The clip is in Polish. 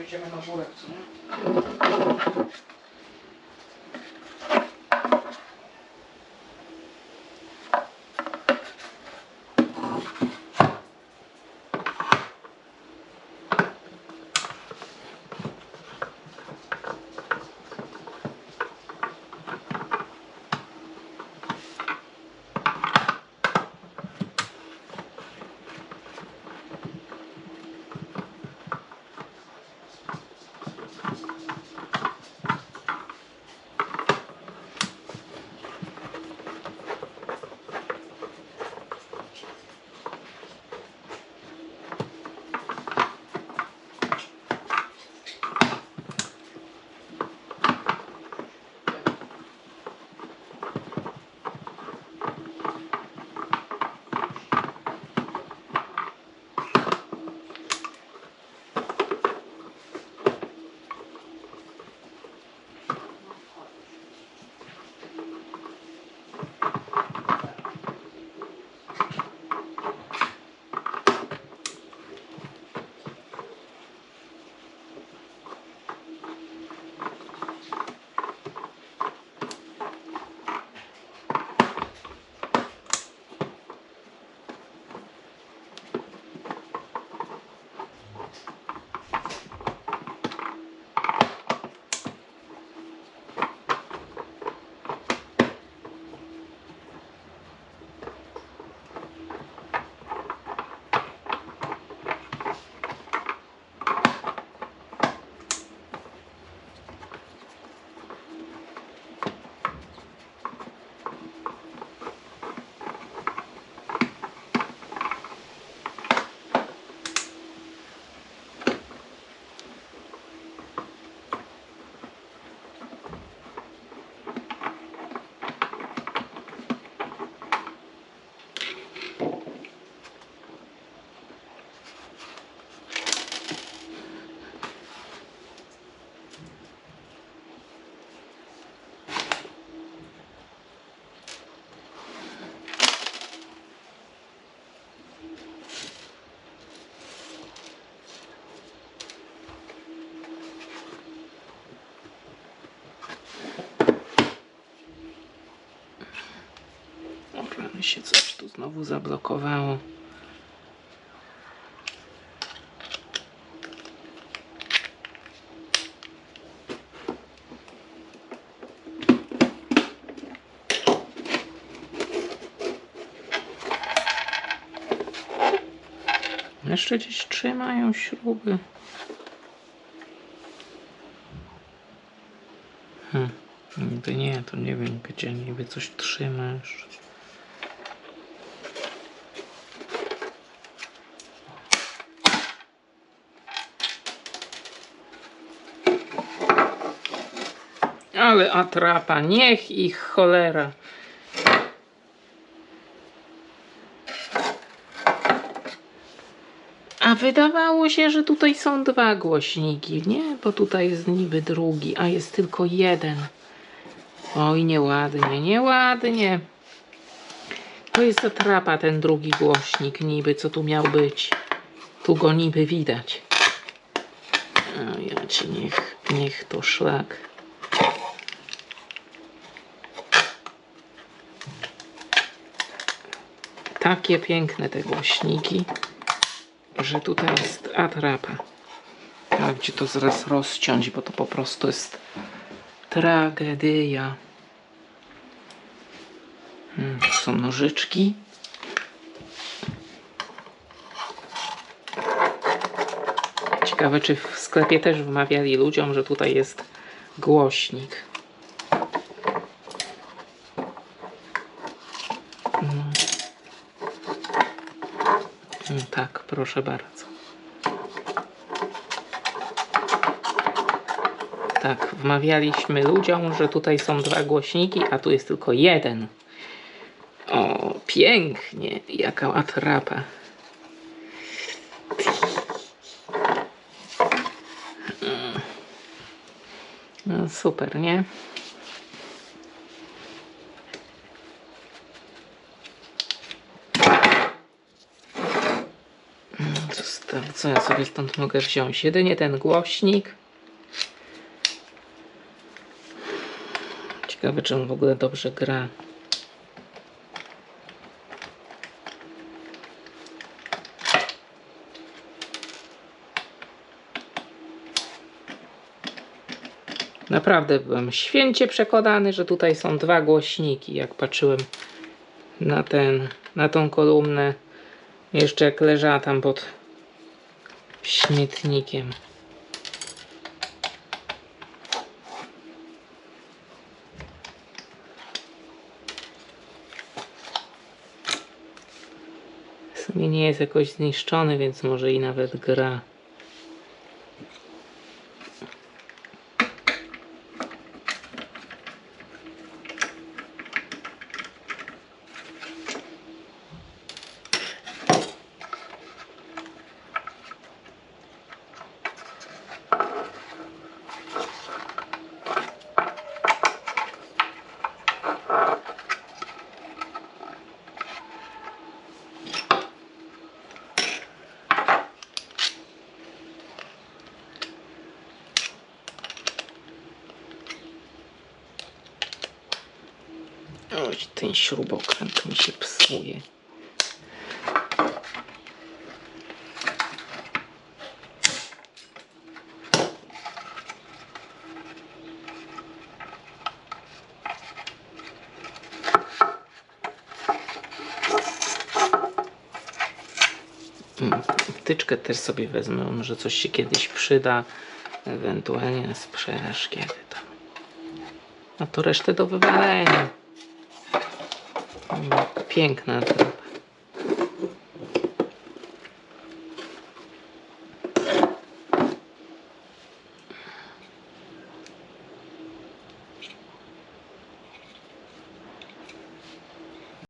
Pójdziemy na górę, co nie? Się coś tu znowu zablokowało. Jeszcze gdzieś trzymają śruby. Hmm. Niby nie, to nie wiem gdzie niby coś trzymasz. Ale atrapa, niech ich cholera. A wydawało się, że tutaj są dwa głośniki, nie? Bo tutaj jest niby drugi, a jest tylko jeden. Oj, nieładnie, nieładnie. To jest atrapa, ten drugi głośnik niby, co tu miał być. Tu go niby widać. A ja ci niech, niech to szlak. Takie piękne te głośniki, że tutaj jest atrapa. Ja ci to zaraz rozciąć, bo to po prostu jest tragedia. Hmm, tu są nożyczki. Ciekawe, czy w sklepie też wmawiali ludziom, że tutaj jest głośnik. Tak, proszę bardzo. Tak, wmawialiśmy ludziom, że tutaj są dwa głośniki, a tu jest tylko jeden. O, pięknie, jaka atrapa. Mm. No, super, nie? Co ja sobie stąd mogę wziąć? Jedynie ten głośnik. Ciekawe, czy on w ogóle dobrze gra. Naprawdę byłem święcie przekonany, że tutaj są dwa głośniki. Jak patrzyłem na ten, na tą kolumnę, jeszcze jak leżała tam pod śmietnikiem. W sumie nie jest jakoś zniszczony, więc może i nawet gra. Oj, ten śrubokręt mi się psuje. Wtyczkę też sobie wezmę, może coś się kiedyś przyda. Ewentualnie sprzedaż kiedy tam. A to resztę do wywalenia. Piękna ta